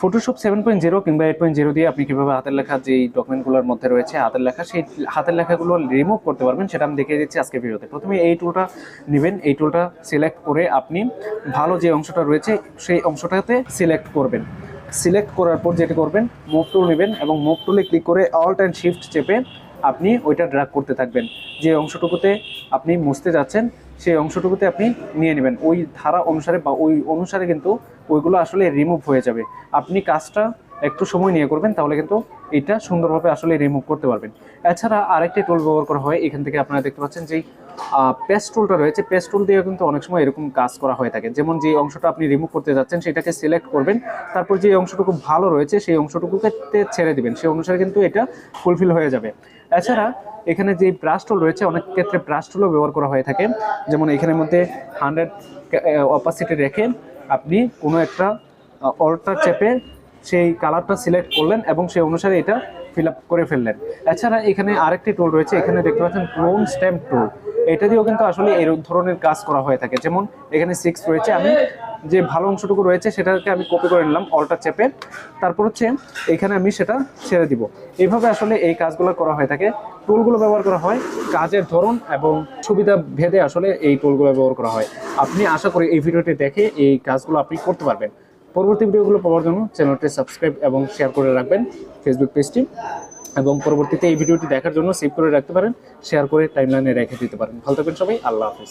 Photoshop seven point zero কিংবা eight point zero দিয়ে আপনি কীভাবে হাতের লেখা যেই ডকুমেন্টগুলোর মধ্যে রয়েছে হাতের লেখা, সেই হাতের লেখাগুলো রিমুভ করতে পারবেন, সেটা আমি দেখিয়ে দিচ্ছি আজকে ভিডিওতে। প্রথমে এই টুলটা নেবেন, এই টুলটা সিলেক্ট করে আপনি ভালো যে অংশটা রয়েছে, সেই অংশটাতে সিলেক্ট করবেন। সিলেক্ট করার পর যেটা করবেন মুভ টুল নেবেন এবং মুভ টুলে ক্লিক করে অল্ট অ্যান্ড শিফট চেপে আপনি ওইটা ড্রাগ করতে থাকবেন। যে অংশটুকুতে আপনি মুছতে যাচ্ছেন, সেই অংশটুকুতে আপনি নিয়ে নেবেন। ওই ধারা অনুসারে বা ওই অনুসারে কিন্তু ওইগুলো আসলে রিমুভ হয়ে যাবে। আপনি কাজটা একটু সময় নিয়ে করবেন, তাহলে কিন্তু এটা সুন্দরভাবে আসলে রিমুভ করতে পারবেন। এছাড়া আরেকটি টুল ব্যবহার করা হয়, এখান থেকে আপনারা দেখতে পাচ্ছেন যেই পেস্ট টুলটা রয়েছে পেস্ট টুল দিয়ে কিন্তু অনেক সময় এরকম কাজ করা হয়ে থাকে। যেমন যে অংশটা আপনি রিমুভ করতে যাচ্ছেন, সেটাকে সিলেক্ট করবেন, তারপর যে অংশটুকু ভালো রয়েছে, সেই অংশটুকুকে ছেড়ে দিবেন। সেই অনুসারে কিন্তু এটা ফুলফিল হয়ে যাবে। এছাড়া এখানে যে ব্রাশ টুল রয়েছে, অনেক ক্ষেত্রে ব্রাশ টুলও ব্যবহার করা হয়ে থাকে। যেমন এখানের মধ্যে হান্ড্রেড অপাসিটি রেখে আপনি কোনো একটা অল্টার চেপে সেই কালারটা সিলেক্ট করলেন এবং সেই অনুসারে এটা ফিল করে ফেললেন। এছাড়া এখানে আরেকটি টুল রয়েছে, এখানে দেখতে পাচ্ছেন ক্লোন স্ট্যাম্প টুল এটা দিয়েও কিন্তু আসলে এই ধরনের কাজ করা হয়ে থাকে। যেমন এখানে সিক্স রয়েছে, আমি যে ভালো অংশটুকু রয়েছে সেটাকে আমি কপি করে নিলাম অল্টা চেপে। তারপর হচ্ছে এখানে আমি সেটা ছেড়ে দিব। এইভাবে আসলে এই কাজগুলো করা হয়ে থাকে। টুলগুলো ব্যবহার করা হয় কাজের ধরন এবং সুবিধা ভেদে আসলে এই টুলগুলো ব্যবহার করা হয়। আপনি আশা করি এই ভিডিওটি দেখে এই কাজগুলো আপনি করতে পারবেন। পরবর্তী ভিডিওগুলো পাওয়ার জন্য চ্যানেলটি সাবস্ক্রাইব এবং শেয়ার করে রাখবেন ফেসবুক পেজটি। এবং পরবর্তীতে এই ভিডিওটি দেখার জন্য সেভ করে রাখতে পারেন শেয়ার করে টাইমলাইনে রেখে দিতে পারেন। ভালো থাকবেন সবাই, আল্লাহ হাফিজ।